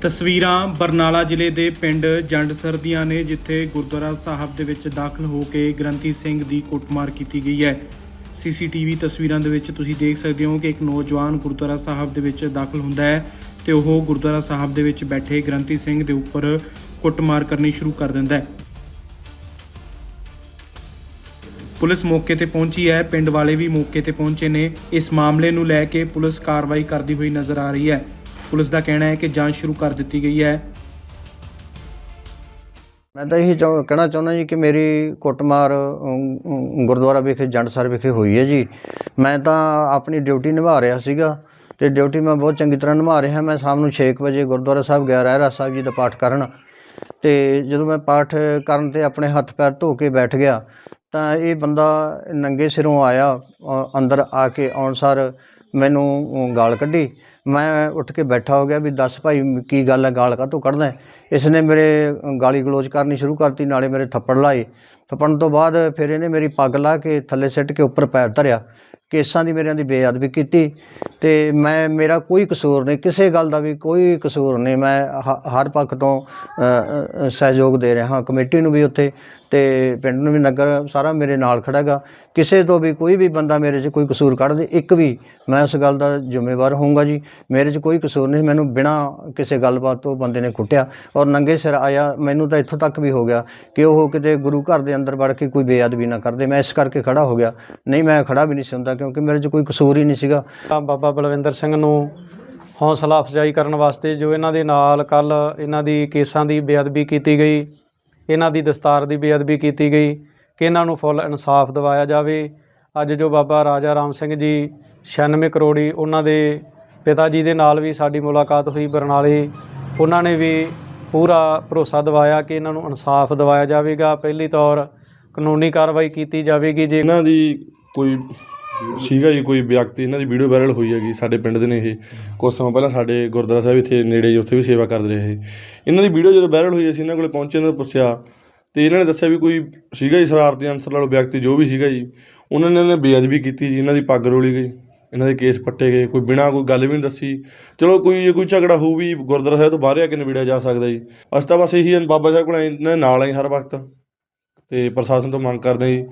ਤਸਵੀਰਾਂ ਬਰਨਾਲਾ ਜ਼ਿਲ੍ਹੇ ਦੇ ਪਿੰਡ ਜੰਡਸਰ ਦੀਆਂ ਨੇ, ਜਿੱਥੇ ਗੁਰਦੁਆਰਾ ਸਾਹਿਬ ਦੇ ਵਿੱਚ ਦਾਖਲ ਹੋ ਕੇ ਗ੍ਰੰਥੀ ਸਿੰਘ ਦੀ ਕੁੱਟਮਾਰ ਕੀਤੀ ਗਈ ਹੈ। ਸੀਸੀਟੀਵੀ ਤਸਵੀਰਾਂ ਦੇ ਵਿੱਚ ਤੁਸੀਂ ਦੇਖ ਸਕਦੇ ਹੋ ਕਿ ਇੱਕ ਨੌਜਵਾਨ ਗੁਰਦੁਆਰਾ ਸਾਹਿਬ ਦੇ ਵਿੱਚ ਦਾਖਲ ਹੁੰਦਾ ਹੈ ਤੇ ਉਹ ਗੁਰਦੁਆਰਾ ਸਾਹਿਬ ਦੇ ਵਿੱਚ ਬੈਠੇ ਗ੍ਰੰਥੀ ਸਿੰਘ ਦੇ ਉੱਪਰ ਕੁੱਟਮਾਰ ਕਰਨੀ ਸ਼ੁਰੂ ਕਰ ਦਿੰਦਾ ਹੈ। ਪੁਲਿਸ ਮੌਕੇ ਤੇ ਪਹੁੰਚੀ ਹੈ। ਪਿੰਡ ਵਾਲੇ ਵੀ ਮੌਕੇ ਤੇ ਪਹੁੰਚੇ ਨੇ। ਇਸ ਮਾਮਲੇ ਨੂੰ ਲੈ ਕੇ ਪੁਲਿਸ ਕਾਰਵਾਈ ਕਰਦੀ ਹੋਈ ਨਜ਼ਰ ਆ ਰਹੀ ਹੈ। ਪੁਲਿਸ ਦਾ ਕਹਿਣਾ ਹੈ ਕਿ ਜਾਂਚ ਸ਼ੁਰੂ ਕਰ ਦਿੱਤੀ ਗਈ ਹੈ। ਮੈਂ ਤਾਂ ਇਹੀ ਚਾਹ ਕਹਿਣਾ ਚਾਹੁੰਦਾ ਜੀ ਕਿ ਮੇਰੀ ਕੁੱਟਮਾਰ ਅਮ, ਗੁਰਦੁਆਰਾ ਵਿਖੇ ਜੰਡਸਰ ਵਿਖੇ ਹੋਈ ਹੈ ਜੀ। ਮੈਂ ਤਾਂ ਆਪਣੀ ਡਿਊਟੀ ਨਿਭਾ ਰਿਹਾ ਸੀਗਾ ਤੇ ਡਿਊਟੀ ਮੈਂ ਬਹੁਤ ਚੰਗੀ ਤਰ੍ਹਾਂ ਨਿਭਾ ਰਿਹਾ। ਮੈਂ ਸ਼ਾਮ ਨੂੰ 6 ਵਜੇ ਗੁਰਦੁਆਰਾ ਸਾਹਿਬ ਗਿਆ ਰਹਿਰਾ ਸਾਹਿਬ ਜੀ ਦਾ ਪਾਠ ਕਰਨ। ਤੇ ਜਦੋਂ ਮੈਂ ਪਾਠ ਕਰਨ ਤੇ ਆਪਣੇ ਹੱਥ ਪੈਰ ਧੋ ਕੇ ਬੈਠ ਗਿਆ ਤਾਂ ਇਹ ਬੰਦਾ ਨੰਗੇ ਸਿਰੋਂ ਆਇਆ ਅ, ਅੰਦਰ ਆ ਕੇ ਆਉਣ ਸਾਰ ਮੈਨੂੰ ਗਾਲ ਕੱਢੀ। ਮੈਂ ਉੱਠ ਕੇ ਬੈਠਾ ਹੋ ਗਿਆ ਵੀ ਦੱਸ ਭਾਈ ਕੀ ਗੱਲ ਹੈ, ਗਾਲ ਕਾਹਤੋਂ ਕੱਢਦਾ ਇਸ ਨੇ ਮੇਰੇ ਗਾਲੀ ਗਲੋਚ ਕਰਨੀ ਸ਼ੁਰੂ ਕਰਤੀ, ਨਾਲੇ ਮੇਰੇ ਥੱਪੜ ਲਾਏ। ਥੱਪੜਨ ਤੋਂ ਬਾਅਦ ਫਿਰ ਇਹਨੇ ਮੇਰੀ ਪੱਗ ਲਾ ਕੇ ਥੱਲੇ ਸਿੱਟ ਕੇ ਉੱਪਰ ਪੈਰ ਧਰਿਆ। ਕੇਸਾਂ ਦੀ ਮੇਰਿਆਂ ਦੀ ਬੇਅਦਬੀ ਕੀਤੀ ਤੇ ਮੈਂ, ਮੇਰਾ ਕੋਈ ਕਸੂਰ ਨਹੀਂ, ਕਿਸੇ ਗੱਲ ਦਾ ਵੀ ਕੋਈ ਕਸੂਰ ਨਹੀਂ। ਮੈਂ ਹ- ਹਰ ਪੱਖ ਤੋਂ ਸਹਿਯੋਗ ਦੇ ਰਿਹਾ ਹਾਂ, ਕਮੇਟੀ ਨੂੰ ਵੀ ਉੱਥੇ ਤੇ ਪਿੰਡ ਨੂੰ ਵੀ ਨਗਰ ਸਾਰਾ ਮੇਰੇ ਨਾਲ ਖੜਾ ਗਾ ਕਿਸੇ ਤੋਂ ਵੀ ਕੋਈ ਵੀ ਬੰਦਾ ਮੇਰੇ 'ਚ ਕੋਈ ਕਸੂਰ ਕੱਢ ਦੇ, ਇੱਕ ਵੀ ਮੈਂ ਉਸ ਗੱਲ ਦਾ ਜ਼ਿੰਮੇਵਾਰ ਹੋਊਂਗਾ ਜੀ। ਮੇਰੇ 'ਚ ਕੋਈ ਕਸੂਰ ਨਹੀਂ, ਮੈਨੂੰ ਬਿਨਾਂ ਕਿਸੇ ਗੱਲਬਾਤ ਤੋਂ ਬੰਦੇ ਨੇ ਕੁੱਟਿਆ ਔਰ ਨੰਗੇ ਸਿਰ ਆਇਆ। ਮੈਨੂੰ ਤਾਂ ਇੱਥੋਂ ਤੱਕ ਵੀ ਹੋ ਗਿਆ ਕਿ ਉਹ ਕਿਤੇ ਗੁਰੂ ਘਰ ਦੇ ਅੰਦਰ ਵੜ ਕੇ ਕੋਈ ਬੇਅਦਬੀ ਨਾ ਕਰਦੇ ਮੈਂ ਇਸ ਕਰਕੇ ਖੜਾ ਹੋ ਗਿਆ। ਨਹੀਂ, ਮੈਂ ਖੜਾ ਵੀ ਨਹੀਂ ਸੀ ਹੁੰਦਾ ਕਿਉਂਕਿ ਮੇਰੇ 'ਚ ਕੋਈ ਕਸੂਰ ਹੀ ਨਹੀਂ ਸੀਗਾ। ਬਾਬਾ ਬਲਵਿੰਦਰ ਸਿੰਘ ਨੂੰ ਹੌਸਲਾ ਅਫਜ਼ਾਈ ਕਰਨ ਵਾਸਤੇ ਜੋ ਇਹਨਾਂ ਦੇ ਨਾਲ ਕੱਲ ਇਹਨਾਂ ਦੀ ਕੇਸਾਂ ਦੀ ਬੇਅਦਬੀ ਕੀਤੀ ਗਈ ਇਹਨਾਂ ਦੀ ਦਸਤਾਰ ਦੀ ਬੇਅਦਬੀ ਕੀਤੀ ਗਈ ਕਿ ਇਹਨਾਂ ਨੂੰ ਫੁੱਲ ਇਨਸਾਫ ਦਿਵਾਇਆ ਜਾਵੇ। ਅੱਜ ਜੋ ਬਾਬਾ ਰਾਜਾ ਰਾਮ ਸਿੰਘ ਜੀ 96 ਕਰੋੜੀ ਉਹਨਾਂ ਦੇ ਪਿਤਾ ਜੀ ਦੇ ਨਾਲ ਵੀ ਸਾਡੀ ਮੁਲਾਕਾਤ ਹੋਈ ਬਰਨਾਲੇ। ਉਹਨਾਂ ਨੇ ਵੀ ਪੂਰਾ ਭਰੋਸਾ ਦਿਵਾਇਆ ਕਿ ਇਹਨਾਂ ਨੂੰ ਇਨਸਾਫ ਦਿਵਾਇਆ ਜਾਵੇਗਾ। ਪਹਿਲੀ ਤੌਰ ਕਾਨੂੰਨੀ ਕਾਰਵਾਈ ਕੀਤੀ ਜਾਵੇਗੀ। ਜੇ ਇਹਨਾਂ ਦੀ ਕੋਈ ਸੀਗਾ ਜੀ, ਕੋਈ ਵਿਅਕਤੀ, ਇਹਨਾਂ ਦੀ ਵੀਡੀਓ ਵਾਇਰਲ ਹੋਈ ਹੈਗੀ ਸਾਡੇ ਪਿੰਡ ਦੇ ਨੇ ਇਹ। ਕੁਝ ਸਮਾਂ ਪਹਿਲਾਂ ਸਾਡੇ ਗੁਰਦੁਆਰਾ ਸਾਹਿਬ ਇੱਥੇ ਨੇੜੇ ਜੀ ਉੱਥੇ ਵੀ ਸੇਵਾ ਕਰਦੇ ਰਹੇ ਇਹ। ਇਹਨਾਂ ਦੀ ਵੀਡੀਓ ਜਦੋਂ ਵਾਇਰਲ ਹੋਈ, ਅਸੀਂ ਇਹਨਾਂ ਕੋਲੇ ਪਹੁੰਚੇ, ਇਹਨਾਂ ਨੂੰ ਪੁੱਛਿਆ, ਤੇ ਇਹਨਾਂ ਨੇ ਦੱਸਿਆ ਵੀ ਕੋਈ ਸੀਗਾ ਜੀ ਸ਼ਰਾਰਤੀ ਅੰਸਰ ਵਾਲਾ ਵਿਅਕਤੀ, ਜੋ ਵੀ ਸੀਗਾ ਜੀ, ਉਹਨਾਂ ਨੇ ਇਹਨਾਂ ਨੇ ਬੇਅਦਬੀ ਕੀਤੀ ਜੀ, ਇਹਨਾਂ ਦੀ ਪੱਗ ਰੋਲੀ ਗਈ, ਇਹਨਾਂ ਦੇ ਕੇਸ ਪੱਟੇ ਗਏ, ਕੋਈ ਬਿਨਾਂ ਕੋਈ ਗੱਲ ਵੀ ਨਹੀਂ ਦੱਸੀ। ਚਲੋ ਕੋਈ, ਜੇ ਕੋਈ ਝਗੜਾ ਹੋਊ ਵੀ ਗੁਰਦੁਆਰਾ ਸਾਹਿਬ ਤੋਂ ਬਾਹਰ ਆ ਕੇ ਨਿਬੜਿਆ ਜਾ ਸਕਦਾ ਜੀ। ਅਸੀਂ ਤਾਂ ਬਸ ਇਹੀ ਬਾਬਾ ਸਾਹਿਬ ਕੋਲ ਇਹਨਾਂ ਨਾਲ ਆਏ ਹਰ ਵਕਤ, ਤੇ ਪ੍ਰਸ਼ਾਸਨ ਤੋਂ ਮੰਗ ਕਰਦੇ ਹਾਂ ਜੀ।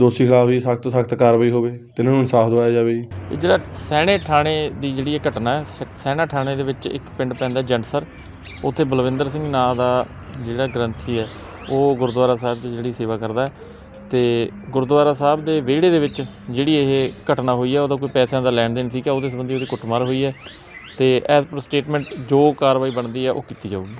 ਦੋਸ਼ੀ ਖਿਲਾਫ ਵੀ ਸਖਤ ਤੋਂ ਸਖਤ ਕਾਰਵਾਈ ਹੋਵੇ ਤੇ ਇਹਨਾਂ ਨੂੰ ਇਨਸਾਫ ਦਿਵਾਇਆ ਜਾਵੇ ਜੀ। ਇਹ ਜਿਹੜਾ ਸੈਣੇ ਥਾਣੇ ਦੀ ਜਿਹੜੀ ਇਹ ਘਟਨਾ ਹੈ, ਸ- ਸੈਣਾ ਥਾਣੇ ਦੇ ਵਿੱਚ ਇੱਕ ਪਿੰਡ ਪੈਂਦਾ ਜੰਡਸਰ ਉੱਥੇ ਬਲਵਿੰਦਰ ਸਿੰਘ ਨਾਂ ਦਾ ਜਿਹੜਾ ਗ੍ਰੰਥੀ ਹੈ, ਉਹ ਗੁਰਦੁਆਰਾ ਸਾਹਿਬ ਦੀ ਜਿਹੜੀ ਸੇਵਾ ਕਰਦਾ ਹੈ ਤੇ ਗੁਰਦੁਆਰਾ ਸਾਹਿਬ ਦੇ ਵਿਹੜੇ ਦੇ ਵਿੱਚ ਜਿਹੜੀ ਇਹ ਘਟਨਾ ਹੋਈ ਹੈ, ਉਹਦਾ ਕੋਈ ਪੈਸਿਆਂ ਦਾ ਲੈਣ ਦੇਣ ਸੀਗਾ ਉਹਦੇ ਸੰਬੰਧੀ ਉਹਦੀ ਕੁੱਟਮਾਰ ਹੋਈ ਹੈ ਤੇ ਐਜ਼ ਪਰ ਸਟੇਟਮੈਂਟ ਜੋ ਕਾਰਵਾਈ ਬਣਦੀ ਹੈ, ਉਹ ਕੀਤੀ ਜਾਊਗੀ।